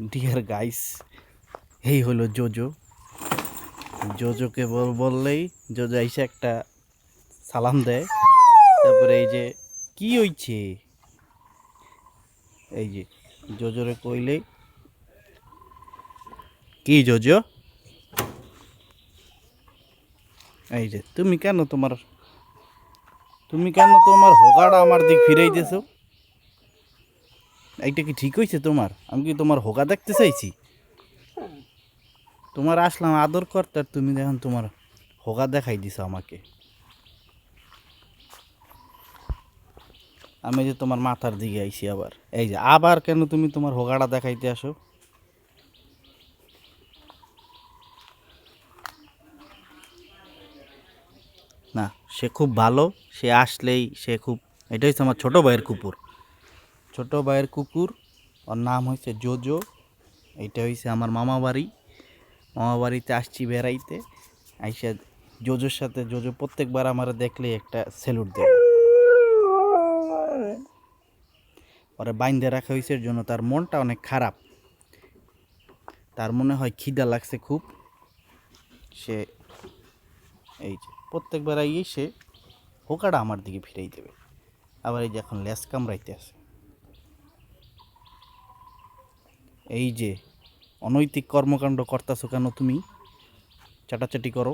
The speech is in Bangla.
ডিয়ার গাইস এই হলো জোজো জোজোকে বল- বললেই জোজো এসে একটা সালাম দেয়। তারপরে এই যে, কি হইছে? এই যে জোজোরে কইলেই, কি জোজো এই যে, তুমি কেন তোমার, তুমি কেন তোমার হোগাটা আমার দিক ফিরাইতেছো? এইটা কি ঠিক হয়েছে তোমার? আমি কি তোমার হোগা দেখতে চাইছি? তোমার আসলাম আদর করতে, আর তুমি দেখুন তোমার হোগা দেখাই দিছো আমাকে। আমি যে তোমার মাথার দিকে আইছি আবার। এই যে, আবার কেন তুমি তোমার হোগাটা দেখাইতে আসো? না, সে খুব ভালো, সে আসলেই সে খুব এটা হচ্ছে আমার ছোটো ভাইয়ের কুকুর। ছোট ভাইয়ের কুকুর, ওর নাম হয়েছে জোজো, এইটা হয়েছে আমার মামা বাড়ি। মামা বাড়িতে আসছি বেড়াইতে, আইসা জোজোর সাথে, জোজো প্রত্যেকবার আমার দেখলে একটা স্যালুট দেয়। ওরা বাইন্ধে রাখা হয়েছে জন্য তার মনটা অনেক খারাপ। তার মনে হয় খিদা লাগছে খুব। সে এই যে প্রত্যেকবার আইয়ে সে হোকাটা আমার দিকে ফিরাই দেবে। আবার এই যে এখন লেস কামড়াইতে আছে। এই যে অনৈতিক কর্মকাণ্ড করতেছো কেন তুমি? চাটাচাটি করো।